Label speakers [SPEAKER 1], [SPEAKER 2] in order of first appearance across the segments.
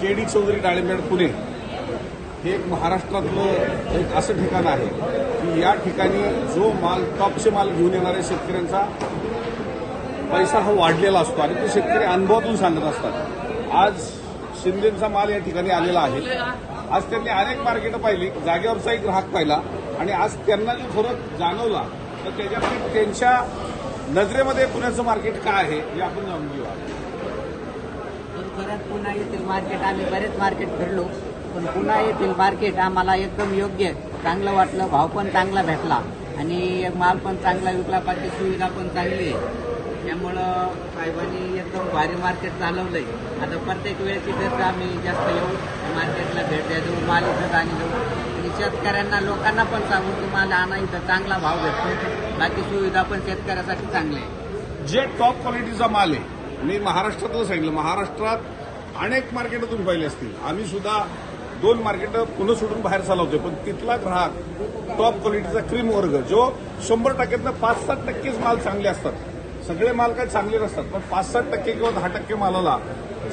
[SPEAKER 1] के D Chaudhari डाळिंबेड पुणे हे एक महाराष्ट्रातलं एक असं ठिकाण आहे की या ठिकाणी जो माल टॉपचे माल घेऊन येणाऱ्या शेतकऱ्यांचा पैसा हा वाढलेला असतो आणि ते शेतकरी अनुभवातून सांगत असतात. आज शिंदेचा माल या ठिकाणी आलेला आहे. आज त्यांनी अनेक मार्केटं पाहिली जागेवरचाही ग्राहक पाहिला आणि आज त्यांना जो फरक जाणवला तर त्याच्यामध्ये त्यांच्या नजरेमध्ये पुण्याचं मार्केट काय आहे हे आपण जाणून घेऊया.
[SPEAKER 2] परत पुन्हा येथील मार्केट आम्ही बरेच मार्केट फिरलो. पण पुन्हा येथील मार्केट आम्हाला एकदम योग्य चांगलं वाटलं भाव पण चांगला भेटला. आणि माल पण चांगला विकला पाहिजे सुविधा पण चांगली आहे. त्यामुळं साहेबांनी एकदम भारी मार्केट चालवलंय. आता प्रत्येक वेळेस इथंच आम्ही जास्त येऊ मार्केटला भेट द्या देऊ माल इथं आणि देऊ आणि शेतकऱ्यांना लोकांना पण सांगू की माल आणा इथं चांगला भाव भेटतो. बाकी सुविधा पण शेतकऱ्यासाठी चांगली आहे
[SPEAKER 1] जे टॉप क्वालिटीचा माल आहे मी महाराष्ट्रातलं सांगितलं महाराष्ट्रात अनेक मार्केट तुम्ही पाहिले असतील. आम्ही सुद्धा दोन मार्केट पुन्हा सोडून बाहेर चालवतोय पण तिथला ग्राहक टॉप क्वालिटीचा क्रीम वर्ग जो शंभर टक्क्यातनं पाच सात टक्केच माल चांगले असतात. सगळे माल काय चांगले नसतात पण पाच सात टक्के किंवा दहा टक्के मालाला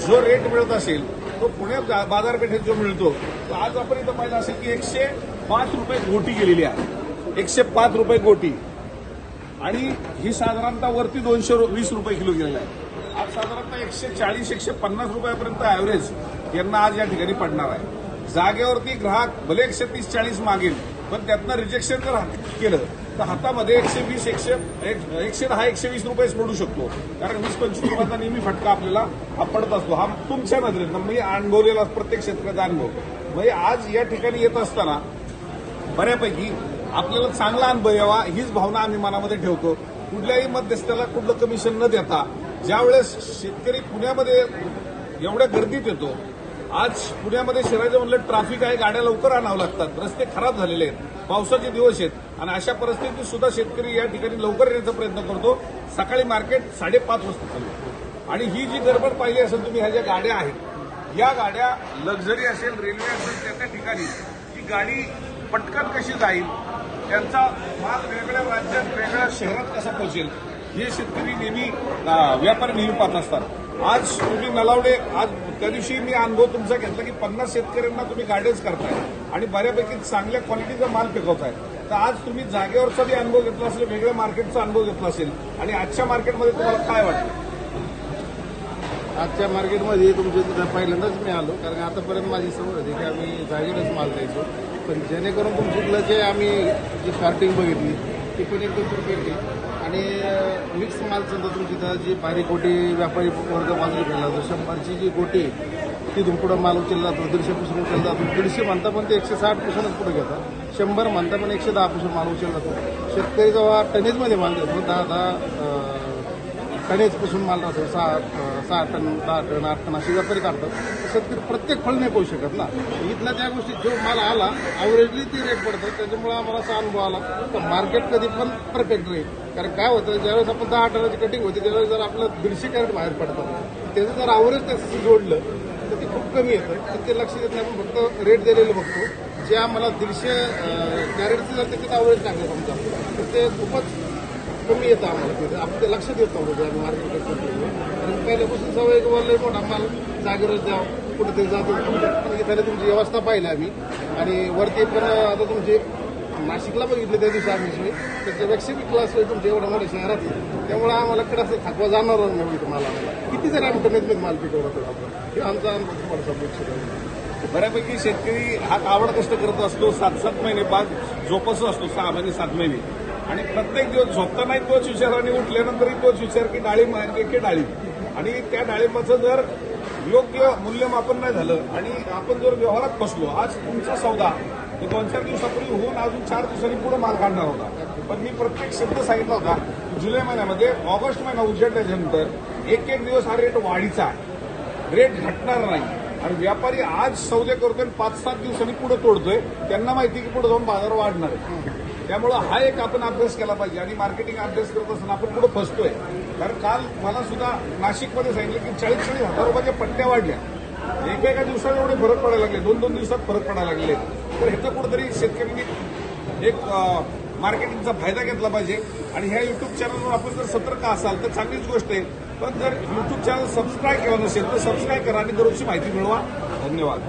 [SPEAKER 1] जो रेट मिळत असेल तो पुणे जा- बाजारपेठेत जो मिळतो तो आज आपण इथं पाहिलं असेल की एकशे पाच रुपये गोटी गेलेली आहे. एकशे पाच रुपये गोटी. आणि ही साधारणतः वरती दोनशे रु- वीस रुपये किलो गेलेला आहे. आज साधारणतः एकशे चाळीस एकशे पन्नास रुपयापर्यंत ॲव्हरेज यांना आज या ठिकाणी पडणार आहे. जागेवरती ग्राहक भले एकशे तीस चाळीस मागेल पण त्यातनं रिजेक्शन जर केलं तर हातामध्ये एकशे वीस एकशे एक- एकशे दहा एकशे वीस रुपयेच पडू शकतो. कारण वीस पंचवीस रुपयाचा नेहमी फटका आपल्याला हा पडत असतो. हा तुमच्या नजरेत मी अनुभवलेला प्रत्येक शेतकऱ्याचा अनुभव. म्हणजे आज या ठिकाणी येत असताना बऱ्यापैकी आपल्याला चांगला अनुभव यावा हीच भावना आम्ही मनामध्ये ठेवतो. कुठल्याही मध्यस्थाला कुठलं कमिशन न देता ज्यावेळेस शेतकरी पुण्यामध्ये एवढ्या गर्दीत येतो आज पुण्यामध्ये शहराच्या म्हणलं ट्रॅफिक आहे गाड्या लवकर आणावं लागतात. रस्ते खराब झालेले आहेत. पावसाचे दिवस आहेत. आणि अशा परिस्थितीत सुद्धा शेतकरी या ठिकाणी लवकर येण्याचा प्रयत्न करतो. सकाळी मार्केट साडेपाच वाजता चालू आणि ही जी गडबड पाहिली असेल तुम्ही ह्या ज्या गाड्या आहेत या गाड्या लक्झरी असेल रेल्वे असेल त्या त्या ठिकाणी ही गाडी पटकन कशी जाईल त्यांचा माल वेगळ्या राज्यात वेगळ्या शहरात कसा पोहोचेल हे शेतकरी नेहमी व्यापार व्यापारी नेहमी पाहत असतात. आज तुम्ही नलावडे आज त्या दिवशी मी अनुभव तुमचा घेतला की पन्नास शेतकऱ्यांना तुम्ही गायडन्स करताय आणि बऱ्यापैकी चांगल्या क्वालिटीचा माल पिकवताय. तर आज तुम्ही जागेवरचा बी अनुभव घेतला असेल वेगळ्या मार्केटचा अनुभव घेतला असेल आणि आजच्या मार्केटमध्ये तुम्हाला काय वाटतं?
[SPEAKER 3] आजच्या मार्केटमध्ये तुमच्या तिथं पहिल्यांदाच मी आलो कारण आतापर्यंत माझी सवय होती की आम्ही जागेवरच माल द्यायचो. पण जेणेकरून तुमच्यातलं जे आम्ही जी स्टार्टिंग बघितली ती पण एकदम परफेक्ट आहे आणि मिक्स माल समजा तुमची इथं जी बारीक गोटी व्यापारी वर्ग बाजूला केला जातो शंभरची जी गोटी आहे, तिथून पुढं माल उचलला जातो दीडशेपासून उचलला जातो. दीडशे म्हणता पण ते एकशे साठ पासूनच पुढे घेतात. शंभर म्हणता पण एकशे दहा पासून माल उचलला जातो. शेतकरी जेव्हा टनेजमध्ये माल देतो दहा दहा अं, माल राहतो सहा अं, सहा टन दहा टन आठ टन असे व्यापारी काढतात. तसं शेतकरी प्रत्येक फळ नाही पाहू शकत ना. इथला त्या गोष्टी जो माल आला ॲव्हरेजली ती रेट पडतात त्याच्यामुळे आम्हाला असा अनुभव आला. तर मार्केट कधी पण परफेक्ट राहील. कारण काय होतं ज्यावेळेस आपण दहा टनाची कटिंग होते त्यावेळेस जर आपलं दीडशे कॅरेट बाहेर पडतात त्याचं जर अवरेज त्याचं जोडलं तर ते खूप कमी येतं. तर ते लक्ष देत नाही. आपण फक्त रेट दिलेलं बघतो. जे आम्हाला दीडशे कॅरेटचं जर त्याच्यात अवरेज टाकलं समजा तर ते खूपच कमी येतं आम्हाला तिथे. आपण ते लक्षात येत नव्हतं आम्ही मार्केट करतो कारण पहिल्यापासून सवय बोलले मोठा माल जागेवरच द्या कुठेतरी जातो. म्हणजे पण तुमची व्यवस्था पाहिली आम्ही. आणि वरती पण आता तुमची नाशिकला बघितले त्या दिवशी आम्ही सोय त्याच्यापेक्षा बी क्लास होईल तुमच्या एवढ्या मोठ्या शहरात. त्यामुळे आम्हाला कडे असं थकवा जाणार नाही तुम्हाला किती जरी आम्ही कमीत माल पिकवला तर आपण? हे आमचा अनुभव
[SPEAKER 1] बऱ्यापैकी शेतकरी हा कावड कष्ट करत असतो. सात सात महिने बाद जोपासू असतो. सहा महिने सात महिने. आणि प्रत्येक दिवस झोपतानाही तोच विचार आणि उठल्यानंतरही तोच विचार की डाळिंब आहे की डाळिंब. आणि त्या डाळिंबाचं जर योग्य मूल्यमापन नाही झालं आणि आपण जर व्यवहारात बसलो आज तुमचा सौदा हे दोन चार दिवसापूर्वी होऊन अजून चार दिवसांनी पुढे माल काढणार होता. पण मी प्रत्येक शब्द सांगितला होता जुलै महिन्यामध्ये ऑगस्ट महिना उजेडल्याच्यानंतर एक एक दिवस हा रेट वाढीचा आहे. रेट घटणार नाही. आणि व्यापारी आज सौदे करतोय आणि पाच सात दिवसांनी पुढे तोडतोय. त्यांना माहिती की पुढे जाऊन बाजार वाढणार आहे. त्यामुळं हा एक आपण अभ्यास केला पाहिजे. आणि मार्केटिंग अभ्यास करत असताना आपण पुढे फसतोय? कारण काल मला सुद्धा नाशिकमध्ये सांगितलं की चाळीस चाळीस हजार रुपयाच्या पट्ट्या वाढल्या. एका एका दिवसात एवढे फरक पडायला लागले. दोन दोन दिवसात फरक पडायला लागले. तर ह्याचं कुठेतरी शेतकऱ्यांनी एक मार्केटिंगचा फायदा घेतला पाहिजे. आणि ह्या युट्यूब चॅनलवर आपण जर सतर्क असाल तर चांगलीच गोष्ट आहे. पण जर युट्यूब चॅनल सबस्क्राईब केलं नसेल तर सबस्क्राईब करा आणि दररोजची माहिती मिळवा. धन्यवाद.